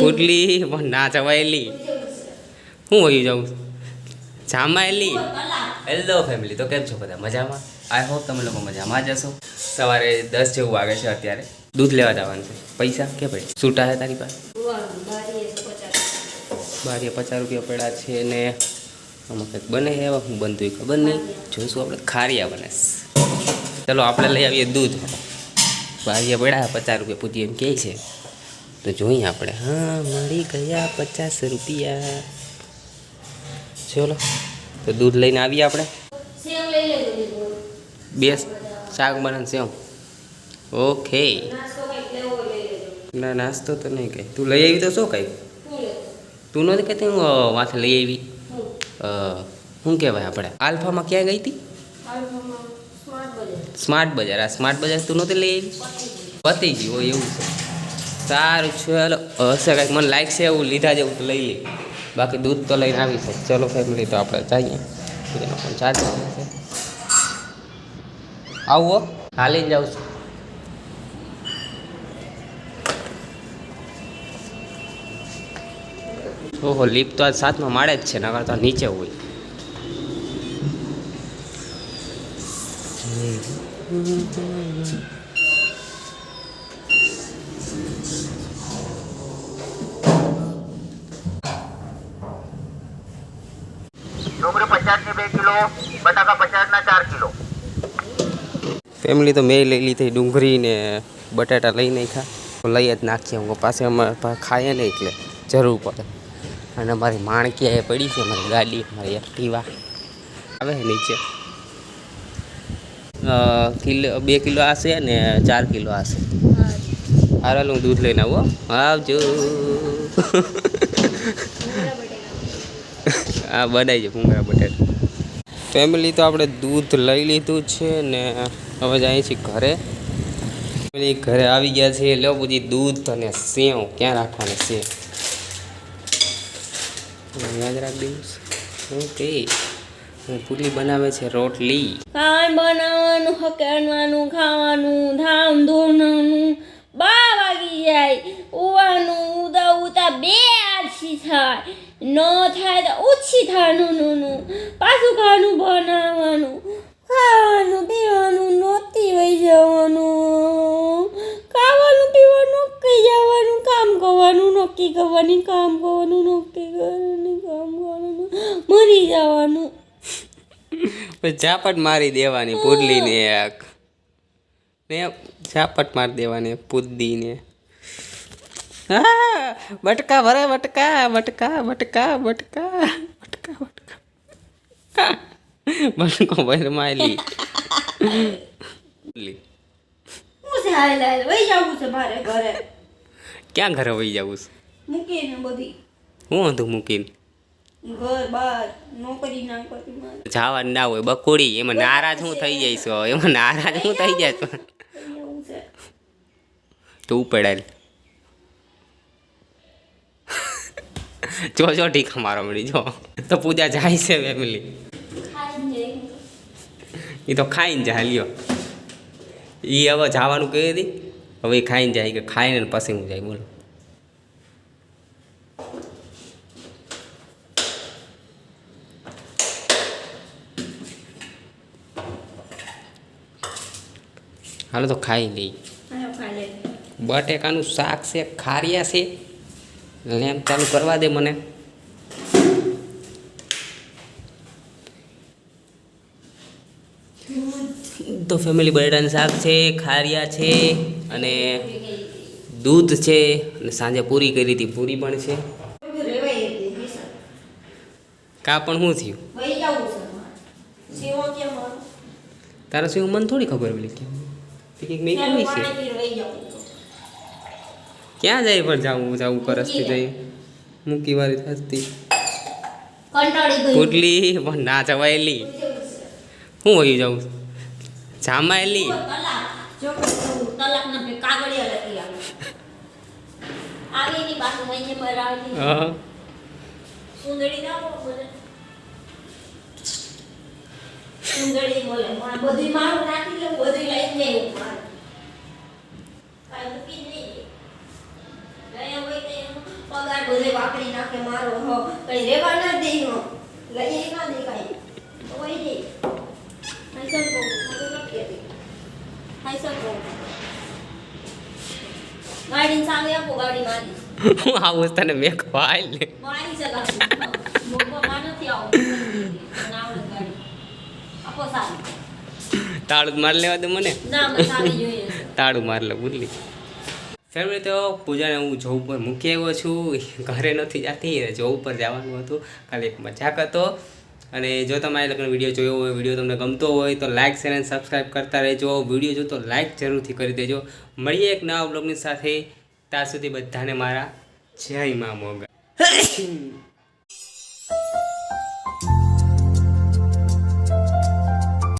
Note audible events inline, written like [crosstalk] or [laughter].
પુટલી પણ ના ચવાયેલી હું વહી જાઉં? જામાયેલી? હેલો ફેમિલી તો કેમ છો બધા? મજામાં? આઈ હોપ તમે લોકો મજામાં જ હશો. સવારે દસ જેવું વાગે છે અત્યારે. દૂધ લેવા જવાનું છે. પૈસા? કે ભાઈ? છૂટા છે તારી પાસે? બારીએ પચાસ. રૂપિયા પડ્યા છે ને આમાં કંઈક બને છે એવા? હું બનતું હોય ખબર નહીં. જોઈશું આપણે. ખારિયા બને. ચલો આપણે લઈ આવીએ દૂધ. બારીએ પડ્યા પચાસ રૂપિયા પૂછી એમ કહે છે. તો જોઈએ આપણે. હા મળી ગયા પચાસ રૂપિયા. ચલો તો દૂધ લઈને આવીએ આપણે. બેસ. બે શાક બનાવ સેવ. ઓકે. ના નાસ્તો તો નહીં કંઈ. તું લઈ આવી તો શું કંઈ? તું નથી કહેતી હું માથે લઈ આવી શું? કહેવાય આપણે? આલ્ફામાં ક્યાં ગઈ હતી? સ્માર્ટ બજાર. આ સ્માર્ટ બજાર તું નહોતી લઈ આવી પતી ગયું એવું છે. સારું, ચલો. હશે કંઈક મને લાઈક છે એવું, લીધા જેવું તો લઈએ બાકી દૂધ તો લઈને આવી છે. ચલો ફેમિલી તો આપણે જઈએ. એનો પણ ચાર્જ છે. આવો હાલી જાઉં છું. ઓહો લીપ તો આજ સાતમાં માળે જ છે, નકર તો નીચે હોય. ડુંગળી કિલો, બટાકા પચાસ ના ચાર કિલો. ફેમિલી તો મેં લઈ લીધી ડુંગળી ને બટાટા લઈ નાખ્યા. લઈ જ નાખીએ હું પાસે અમારે ખાઈએ ને એટલે જરૂર પડે. અને અમારી માણકી એ પડી છે મારી ગાડી મારી એક્ટિવા. આવે નીચે. કિલો, બે કિલો આશે ને ચાર કિલો હશે હાલ હું દૂધ લઈને આવો. આવજો. હા બનાવી છે ભૂંગળા બટાટા. ફેમિલી તો આપણે દૂધ લઈ લીધું છે ને હવે જાય છીએ ઘરે. ફેમિલી ઘરે આવી ગયા છે લો પછી દૂધ અને સેવ. ક્યાં રાખવાની છે? યાદ રાખ દિવસ ઓકે પૂરી બનાવે છે રોટલી. કાંઈ બનાવવાનું, હકેરવાનું, ખાવાનું ધામ ધોવાનું બા વાગી જાય. ઉવાનું, ઉદા ઉતા બે આરસી થાય. ન થાય તો ઓછી ખાવાનું પાછું ખાવાનું બનાવવાનું ખાવાનું પીવાનું નહોતી વહી જવાનું. ખાવાનું પીવાનું નોકી જવાનું કામ કરવાનું નક્કી કરવાની કામ કરવાનું નક્કી કરવાનું કામ કરવાનું મરી જવાનું. ઝાપટ મારી દેવાની પુડલીને એક. ને ઝાપટ મારી દેવાની પુદ્દીને હા બટકા ભરે બટકા બટકા બટકા બટકા બટકા બટકા બટકો ભર માયલી પુડલી. હું છે હાલ હાલ વહી જવું છે મારે ઘરે. ક્યાં ઘરે વહી જવું છે? મૂકીને બધી. હું હતું મૂકીને? ઘર નોકરી ના કરતી મારે ના હોય બકોડી એમાં નારાજ હું થઈ જઈશ એમાં નારાજ હું થઈ જાય તો ઉપડાય. જો જો ઠીક મારો મળી જો. તો પૂજા જાય છે ફેમિલી એ તો ખાઈને જાય લ્યો. એ હવે જવાનું કહી હતી હવે એ ખાઈને જાય કે ખાઈને પછી હું જાય બોલો. હાલો તો ખાઈ લઈ બટેકાનું શાક છે ખારિયા છે. લેમ્પ ચાલુ કરવા દે મને તો ફેમિલી બરડાનું શાક છે, ખારિયા છે, અને દૂધ છે, અને સાંજે પૂરી કરી હતી પૂરી પણ છે. કા પણ શું થયું? તારા શું મને થોડી ખબર પડી કે મેં કેવી છે પાણી પીને વહી જવું છે. ક્યાં જાય પણ જાવું જાવું કરસથી જઈ. મૂકી વારી થતી કુટલી પણ ના જવાયેલી. હું વહી જાઉં? જામાયેલી? તલાક. જો તલાક ના પે કાગળિયા વાપરી નાખે મારો હો કઈ રેવા ના દે હો. લઈ ના દે કઈ. ઓય દે હાઈ સર કો મગર નથી હતી હાઈ સર કો ગાડી સામે આપો ગાડી મારી. હું આવું તને મેં ખવાય લે. મારી ચલાવી. મોકો માં નથી આવું. નાવડ ગાડી. આપો સારી. તાળું માર લેવા દે મને. ના મને સારી જોઈએ. તાળું માર લે બુલ્લી ફેમિલી તો પૂજાને હું જોબ પર મૂકી આવ્યો છું. [laughs] ઘરે નથી જતી જોબ પર જવાનું હતું. ખાલી એક મજાક હતો. અને જો તમારે લગ્ન વીડિયો જોયો હોય, વીડિયો તમને ગમતો હોય, તો લાઇક શેર અને સબસ્ક્રાઈબ કરતા રહેજો. વીડિયો જો તો લાઇક જરૂરથી કરી દેજો. મળીએ એક નવા બ્લોગની સાથે. ત્યાં સુધી બધાને મારા જય મા મોગા [coughs]